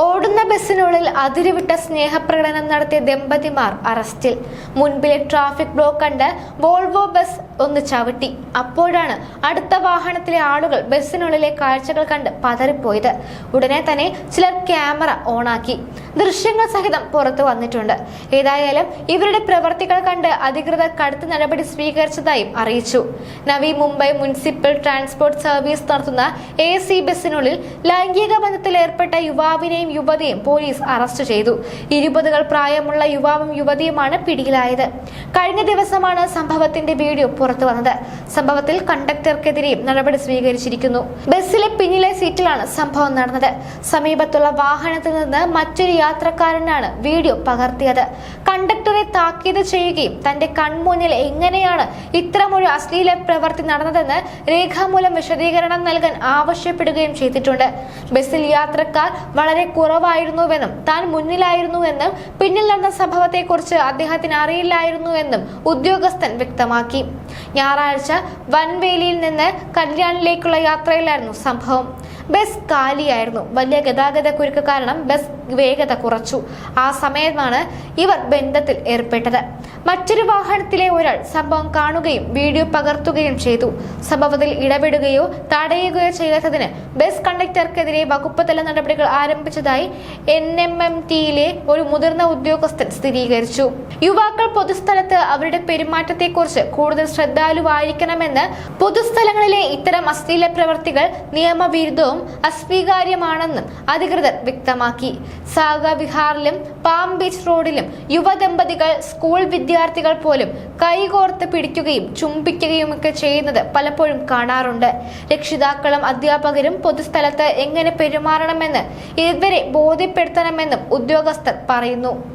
ഓടുന്ന ബസ്സിനുള്ളിൽ അതിരുവിട്ട സ്നേഹപ്രകടനം നടത്തിയ ദമ്പതിമാർ അറസ്റ്റിൽ. മുൻപിലെ ട്രാഫിക് ബ്ലോക്ക് കണ്ട് വോൾവോ ബസ് ഒന്ന് ചവിട്ടി. അപ്പോഴാണ് അടുത്ത വാഹനത്തിലെ ആളുകൾ ബസ്സിനുള്ളിലെ കാഴ്ചകൾ കണ്ട് പതറിപ്പോയത്. ഉടനെ തന്നെ ചിലർ ക്യാമറ ഓണാക്കി. ദൃശ്യങ്ങൾ സഹിതം പുറത്തു വന്നിട്ടുണ്ട്. ഏതായാലും ഇവരുടെ പ്രവർത്തികൾ കണ്ട് അധികൃതർ കടുത്ത നടപടി സ്വീകരിച്ചതായും അറിയിച്ചു. Navi Mumbai municipal transport service നടത്തുന്ന എ സി ബസ്സിനുള്ളിൽ ലൈംഗിക ബന്ധത്തിൽ ഏർപ്പെട്ട യുവാവിനെയും യുവതിയും പോലീസ് അറസ്റ്റ് ചെയ്തു. ഇരുപതുകൾ പ്രായമുള്ള യുവാവും യുവതിയുമാണ് പിടിയിലായത്. കഴിഞ്ഞ ദിവസമാണ് സംഭവത്തിന്റെ വീഡിയോ പുറത്തു വന്നത്. സംഭവത്തിൽ കണ്ടക്ടർക്കെതിരെയും നടപടി സ്വീകരിച്ചിരിക്കുന്നു. ബസ്സിലെ പിന്നിലെ സീറ്റിലാണ് സംഭവം നടന്നത്. സമീപത്തുള്ള വാഹനത്തിൽ നിന്ന് മറ്റൊരു യാത്രക്കാരനാണ് വീഡിയോ പകർത്തിയത്. കണ്ടക്ടറെ താക്കീത് ചെയ്യുകയും തന്റെ കൺമുന്നിൽ എങ്ങനെയാണ് ഇത്തരമൊരു അശ്ലീല പ്രവൃത്തി നടന്നതെന്ന് രേഖാമൂലം വിശദീകരണം നൽകാൻ ആവശ്യപ്പെടുകയും ചെയ്തിട്ടുണ്ട്. ബസ്സിൽ യാത്രക്കാർ വളരെ കുറവായിരുന്നുവെന്നും താൻ മുന്നിലായിരുന്നുവെന്നും പിന്നിൽ നടന്ന സംഭവത്തെക്കുറിച്ച് അദ്ദേഹത്തിന് അറിയില്ലായിരുന്നുവെന്നും ഉദ്യോഗസ്ഥൻ വ്യക്തമാക്കി. ഞായറാഴ്ച വൻവേലിയിൽ നിന്ന് കല്യാണിലേക്കുള്ള യാത്രയിലായിരുന്നു സംഭവം. ബസ് കാലിയായിരുന്നു. വലിയ ഗതാഗത കുരുക്ക് കാരണം ബസ് വേഗത കുറച്ചു. ആ സമയത്താണ് ഇവർ ബന്ധത്തിൽ ഏർപ്പെട്ടത്. മറ്റൊരു വാഹനത്തിലെ ഒരാൾ സംഭവം കാണുകയും വീഡിയോ പകർത്തുകയും ചെയ്തു. സംഭവത്തിൽ ഇടപെടുകയോ തടയുകയോ ചെയ്യാത്തതിന് ബസ് കണ്ടക്ടർക്കെതിരെ വകുപ്പ് തല നടപടികൾ ആരംഭിച്ചതായി എൻ എം എം ടിയിലെ ഒരു മുതിർന്ന ഉദ്യോഗസ്ഥൻ സ്ഥിരീകരിച്ചു. യുവാക്കൾ പൊതുസ്ഥലത്ത് അവരുടെ പെരുമാറ്റത്തെക്കുറിച്ച് കൂടുതൽ ശ്രദ്ധാലുവായിരിക്കണമെന്ന് പൊതുസ്ഥലങ്ങളിലെ ഇത്തരം അശ്ലീല പ്രവർത്തികൾ നിയമവിരുദ്ധവും അസ്വീകാര്യമാണെന്നും അധികൃതർ വ്യക്തമാക്കി. സാഗ വിഹാറിലും പാം ബീച്ച് റോഡിലും യുവദമ്പതികൾ സ്കൂൾ വിദ്യാർത്ഥികൾ പോലും കൈകോർത്ത് പിടിക്കുകയും ചുംബിക്കുകയുമൊക്കെ ചെയ്യുന്നത് പലപ്പോഴും കാണാറുണ്ട്. രക്ഷിതാക്കളും അധ്യാപകരും പൊതുസ്ഥലത്ത് എങ്ങനെ പെരുമാറണമെന്ന് ഇവരെ ബോധ്യപ്പെടുത്തണമെന്നും ഉദ്യോഗസ്ഥർ പറയുന്നു.